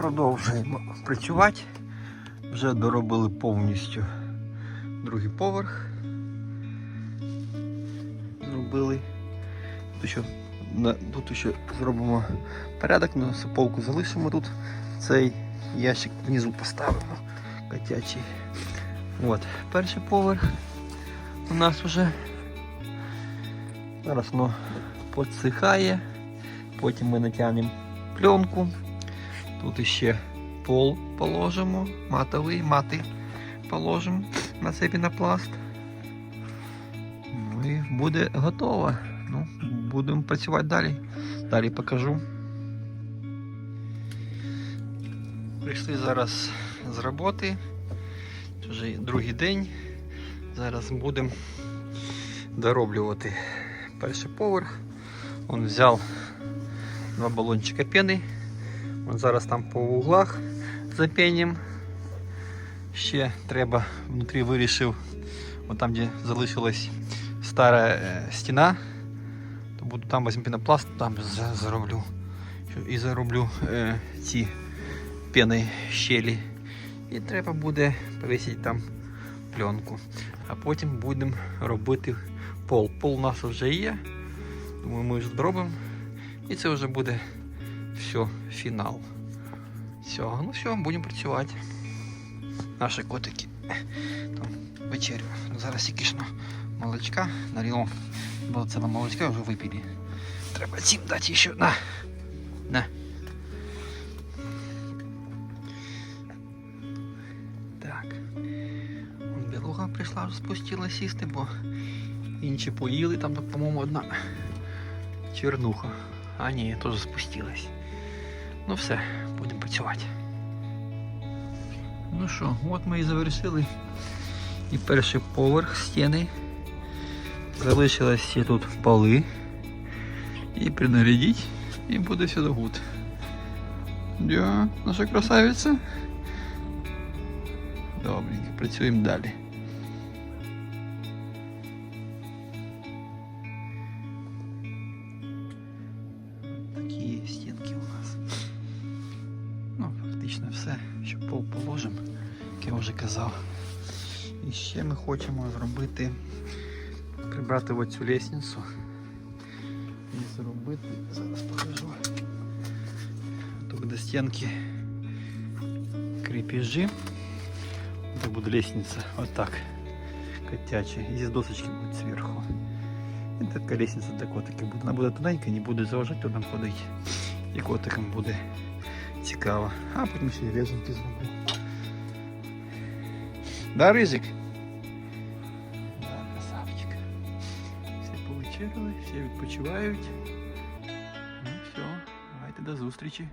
Продовжуємо працювати. Вже доробили повністю другий поверх. Зробили. Тут ще, тут ще зробимо порядок, на полку залишимо тут. Цей ящик внизу поставимо. Котячий. От, перший поверх у нас вже. Зараз воно підсихає. Потім ми натягнемо пленку. Тут ще пол положимо, матовий, мати положимо на цей пінопласт. Ну і буде готово. Ну, будемо працювати далі. Далі покажу. Прийшли зараз з роботи. Це вже другий день. Зараз будемо дороблювати перший поверх. Он взяв два балончика пени. Зараз там по углах запенім. Ще треба внутрі вирішив, от там де залишилась стара е, стіна, то буду там візьму пінопласт, там зароблю і зароблю е, ці пени щелі. І треба буде повісити там пленку. А потім будемо робити пол. Пол у нас вже є. Думаю, ми вже зробимо. І це вже буде все, фінал. Все, ну все, будемо працювати. Наші котики там вечерю. Ну, Зараз тільки ж молочка налило. Бо це на молочка вже випили. Треба цим дати ще на. На. Так. Білуга прийшла, вже спустила сісти, бо інші поїли, там, по-моєму, одна чернуха. А ні, теж спустилась. Ну все, будемо працювати. Ну що, от ми і завершили. І перший поверх стіни. Залишилось тут поли. І принарядіть, і буде все гуд. Да, наша красавиця. Добренько, працюємо далі. Фактично все, що пол положимо, як я вже казав. І ще ми хочемо зробити, прибрати оцю лестницю і зробити, зараз покажу. Тут до стінки крепежі. Тут буде лестниця, отак, котяча. І здесь досочки будуть зверху. І така лестниця для котиків. Вона буде тоненька, не буде заважати туди ходити. І котикам буде цікаво. А потім ще й різанки зроблю. Да, Ризик? Да, красавчик. Всі повечеряли, всі відпочивають. Ну все, давайте до зустрічі.